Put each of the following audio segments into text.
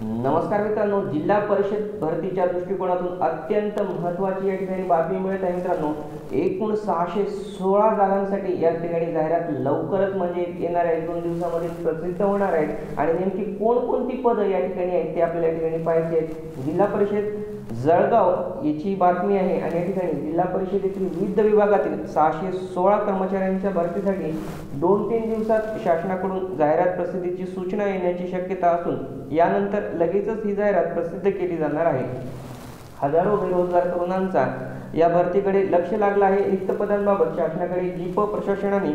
नमस्कार मित्रांनो जिल्हा परिषद भरतीच्या दृष्टिकोनातून अत्यंत महत्त्वाची या ठिकाणी बातमी मिळत आहे मित्रांनो. एकूण सहाशे सोळा जागांसाठी या ठिकाणी जाहिरात लवकरच म्हणजे येणाऱ्या दोन दिवसामध्ये प्रसिद्ध होणार आहे. आणि नेमकी कोणकोणती पदं या ठिकाणी आहेत ते आपल्याला या ठिकाणी पाहिजे आहेत. जिल्हा परिषद जळगाव याची बातमी आहे आणि या ठिकाणी जिल्हा परिषदेतील विविध विभागातील सहाशे सोळा कर्मचाऱ्यांच्या भरतीसाठी दोन तीन दिवसात शासनाकडून जाहिरात प्रसिद्धीची सूचना येण्याची शक्यता असून यानंतर लगेचच ही जाहिरात प्रसिद्ध केली जाणार आहे. हजारो बेरोजगार तरुणांचा या भरतीकडे लक्ष लागलं आहे. रिक्त पदांबाबत शासनाकडे जीप प्रशासनाने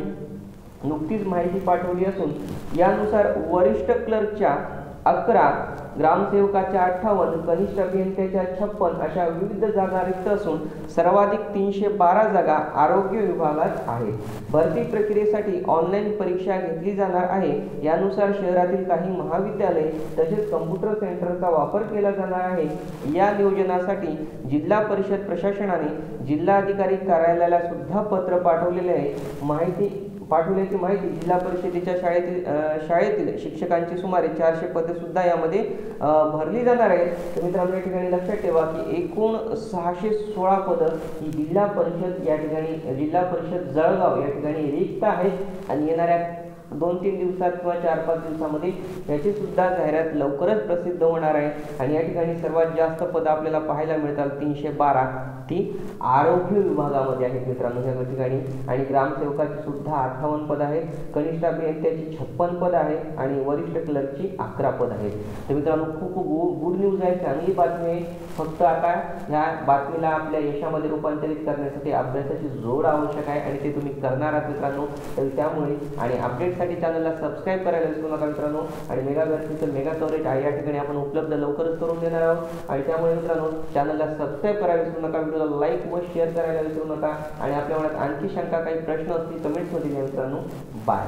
नुकतीच माहिती पाठवली असून यानुसार वरिष्ठ क्लर्कच्या अकरा ग्रामसेवकाच्या अठ्ठावन्न कनिष्ठ अभियंत्याच्या छप्पन अशा विविध जागा रिक्त असून सर्वाधिक तीनशे बारा जागा आरोग्य विभागात आहेत. भरती प्रक्रियेसाठी ऑनलाईन परीक्षा घेतली जाणार आहे. यानुसार शहरातील काही महाविद्यालय तसेच कम्प्युटर सेंटरचा वापर केला जाणार आहे. या नियोजनासाठी जिल्हा परिषद प्रशासनाने जिल्हाधिकारी कार्यालयाला सुद्धा पत्र पाठवलेले आहे. माहिती पाठवल्याची माहिती जिल्हा परिषदेच्या शाळेतील शाळेतील शिक्षकांची सुमारे चारशे पदे सुद्धा यामध्ये भरली जाणार आहेत. तर मित्रांनो या ठिकाणी लक्षात ठेवा की एकूण सहाशे सोळा पदं ही जिल्हा परिषद या ठिकाणी जिल्हा परिषद जळगाव या ठिकाणी रिक्त आहेत. आणि येणाऱ्या दोन तीन दिवसात किंवा चार पाच दिवसामध्ये याची सुद्धा जाहिरात लवकरच प्रसिद्ध होणार आहे. आणि या ठिकाणी सर्वात जास्त पदं आपल्याला पाहायला मिळतात तीनशे बारा. ती आरोग्य विभागामध्ये आहेत मित्रांनो या ठिकाणी. आणि ग्रामसेवकाची सुद्धा अठ्ठावन्न पद आहेत. कनिष्ठ अभियंत्याची छप्पन पद आहे आणि वरिष्ठ क्लर्कची अकरा पद आहेत. तर मित्रांनो खूप खूप गुड न्यूज आहे. चांगली बातमी आहे. फक्त आता ह्या बातमीला आपल्या यशामध्ये रूपांतरित करण्यासाठी अभ्यासाची जोड आवश्यक आहे. आणि ते तुम्ही करणार आहात मित्रांनो. तर त्यामुळे आणि अपडेट अपडेटसाठी चॅनलला सबस्क्राईब करायला विसरू नका मित्रांनो. आणि मेगा गर्दीचं मेगा कव्हरेज आहे या ठिकाणी आपण उपलब्ध लवकरच करून देणार आहोत. आणि त्यामुळे मित्रांनो चॅनलला सबस्क्राईब करायला विसरू नका. व्हिडिओला लाईक व शेअर करायला विसरू नका. आणि आपल्या मनात आणखी शंका काही प्रश्न असतील कमेंट्समध्ये मित्रांनो. बाय